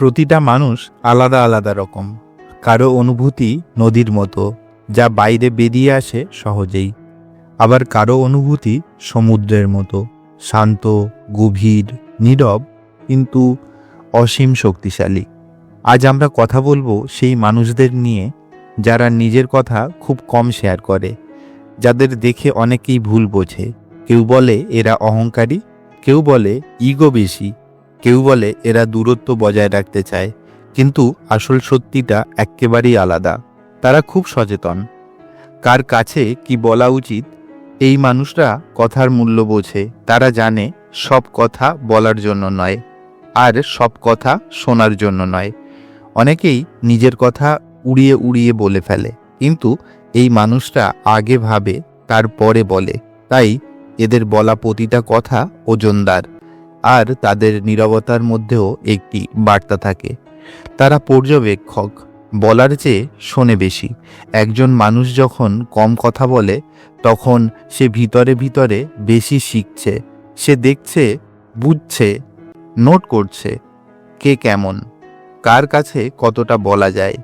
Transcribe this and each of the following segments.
প্রতিটা মানুষ আলাদা আলাদা রকম। কারও অনুভূতি নদীর মতো, যা বাইরে বেরিয়ে আসে সহজেই। আবার কারও অনুভূতি সমুদ্রের মতো, শান্ত, গভীর, নীরব, কিন্তু অসীম শক্তিশালী। আজ আমরা কথা বলব সেই মানুষদের নিয়ে, যারা নিজের কথা খুব কম শেয়ার করে, যাদের দেখে অনেকেই ভুল বোঝে। কেউ বলে এরা অহংকারী, কেউ বলে ইগো বেশি। কেউ বলে এরা দূরত্ব বজায় রাখতে চায়, কিন্তু আসল সত্যিটা এক্কেবারেই আলাদা। তারা খুব সচেতন। কার কাছে কি বলা উচিত, এই মানুষরা কথার মূল্য বোঝে, তারা জানে সব কথা বলার জন্য নয়, আর সব কথা শোনার জন্য নয়। অনেকেই নিজের কথা উড়িয়ে উড়িয়ে বলে ফেলে, কিন্তু এই মানুষটা আগে ভাবে, তারপরে বলে। তাই এদের বলা প্রতিটা কথা ওজনদার। আর তাদের নীরবতার মধ্যেও একটি বার্তা থাকে। তারা পর্যবেক্ষক। বলার চেয়ে শোনে বেশি। একজন মানুষ যখন কম কথা বলে, তখন সে ভিতরে ভিতরে বেশি শিখছে। সে দেখছে, বুঝছে, নোট করছে কে কেমন, কার কাছে কতটা বলা যায়,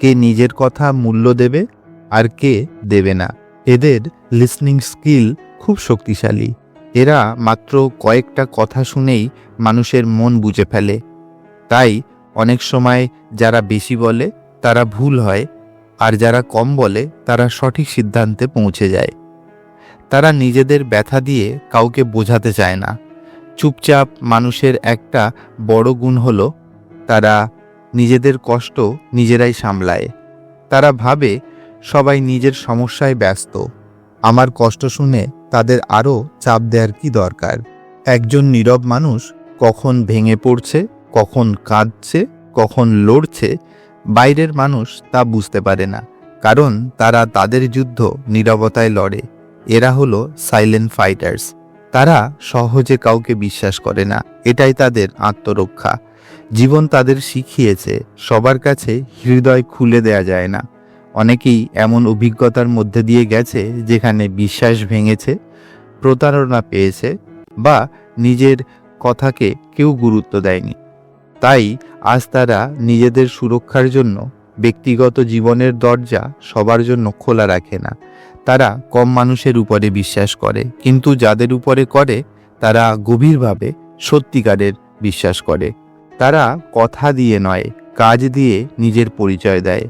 কে নিজের কথা মূল্য দেবে আর কে দেবে না। এদের লিসনিং স্কিল খুব শক্তিশালী। এরা মাত্র কয়েকটা কথা শুনেই মানুষের মন বুঝে ফেলে। তাই অনেক সময় যারা বেশি বলে, তারা ভুল হয়, আর যারা কম বলে, তারা সঠিক সিদ্ধান্তে পৌঁছে যায়। তারা নিজেদের ব্যথা দিয়ে কাউকে বোঝাতে চায় না। চুপচাপ মানুষের একটা বড় গুণ হলো, তারা নিজেদের কষ্ট নিজেরাই সামলায়। তারা ভাবে, সবাই নিজের সমস্যায় ব্যস্ত। আমার কষ্ট শুনে তাদের আরও চাপ দেওয়ার কি দরকার? একজন নীরব মানুষ কখন ভেঙে পড়ছে, কখন কাঁদছে, কখন লড়ছে, বাইরের মানুষ তা বুঝতে পারে না, কারণ তারা তাদের যুদ্ধ নীরবতায় লড়ে। এরা হলো সাইলেন্ট ফাইটার্স তারা সহজে কাউকে বিশ্বাস করে না, এটাই তাদের আত্মরক্ষা। জীবন তাদের শিখিয়েছে, সবার কাছে হৃদয় খুলে দেয়া যায় না। অনেকেই এমন অভিজ্ঞতার মধ্যে দিয়ে গেছে যেখানে বিশ্বাস ভেঙেছে, প্রতারণা পেয়েছে বা নিজের কথাকে কেউ গুরুত্ব দেয়নি। তাই আজ তারা নিজেদের সুরক্ষার জন্য ব্যক্তিগত জীবনের দরজা সবার জন্য খোলা রাখে না। তারা কম মানুষের উপরে বিশ্বাস করে, কিন্তু যাদের উপরে করে, তারা গভীরভাবে সত্যিকারের বিশ্বাস করে। তারা কথা দিয়ে নয়, কাজ দিয়ে নিজের পরিচয় দেয়।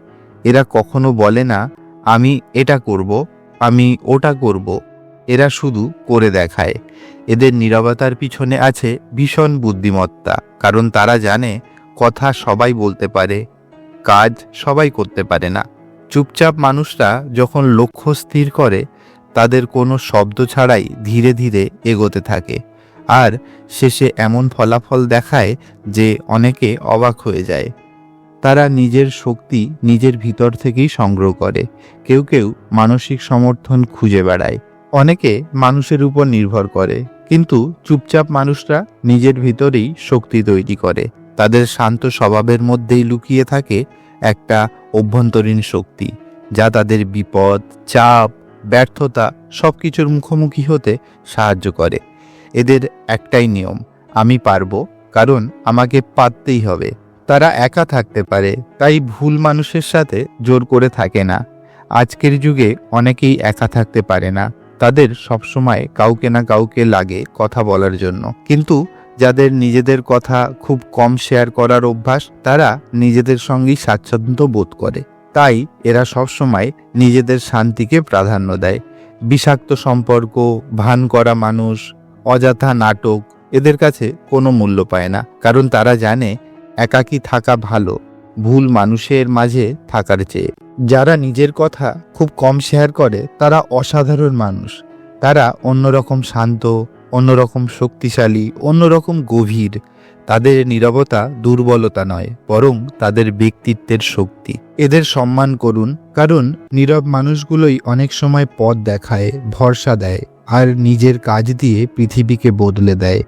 এরা কখনো বলে না, আমি এটা করব, আমি ওটা করব। এরা শুধু করে দেখায়। এদের নীরবতার পিছনে আছে ভীষণ বুদ্ধিমত্তা, কারণ তারা জানে কথা সবাই বলতে পারে, কাজ সবাই করতে পারে না। চুপচাপ মানুষরা যখন লক্ষ্য স্থির করে, তাদের কোনো শব্দ ছাড়াই ধীরে ধীরে এগোতে থাকে। আর শেষে এমন ফলাফল দেখায় যে অনেকে অবাক হয়ে যায়। তারা নিজের শক্তি নিজের ভিতর থেকেই সংগ্রহ করে। কেউ কেউ মানসিক সমর্থন খুঁজে বেড়ায়। অনেকে মানুষের উপর নির্ভর করে। কিন্তু চুপচাপ মানুষরা নিজের ভিতরেই শক্তি তৈরি করে। তাদের শান্ত স্বভাবের মধ্যেই লুকিয়ে থাকে একটা অভ্যন্তরীণ শক্তি, যা তাদের বিপদ, চাপ, ব্যর্থতা সব কিছুর মুখোমুখি হতে সাহায্য করে। এদের একটাই নিয়ম, আমি পারব, কারণ আমাকে পারতেই হবে। তারা একা থাকতে পারে, তাই ভুল মানুষের সাথে জোর করে থাকে না। আজকের যুগে অনেকেই একা থাকতে পারে না, তাদের সবসময় কাউকে না কাউকে লাগে কথা বলার জন্য। কিন্তু যাদের নিজেদের কথা খুব কম শেয়ার করার অভ্যাস, তারা নিজেদের সঙ্গেই স্বাচ্ছন্দ্য বোধ করে। তাই এরা সবসময় নিজেদের শান্তিকে প্রাধান্য দেয়। বিষাক্ত সম্পর্ক, ভান করা মানুষ, অযথা নাটক, এদের কাছে কোনো মূল্য পায় না। কারণ তারা জানে একাকী থাকা ভালো, ভুল মানুষের মাঝে থাকার চেয়ে। যারা নিজের কথা খুব কম শেয়ার করে, তারা অসাধারণ মানুষ। তারা অন্যরকম শান্ত, অন্যরকম শক্তিশালী, অন্যরকম গভীর। তাদের নীরবতা দুর্বলতা নয়, বরং তাদের ব্যক্তিত্বের শক্তি। এদের সম্মান করুন, কারণ নীরব মানুষগুলোই অনেক সময় পথ দেখায়, ভরসা দেয়, আর নিজের কাজ দিয়ে পৃথিবীকে বদলে দেয়।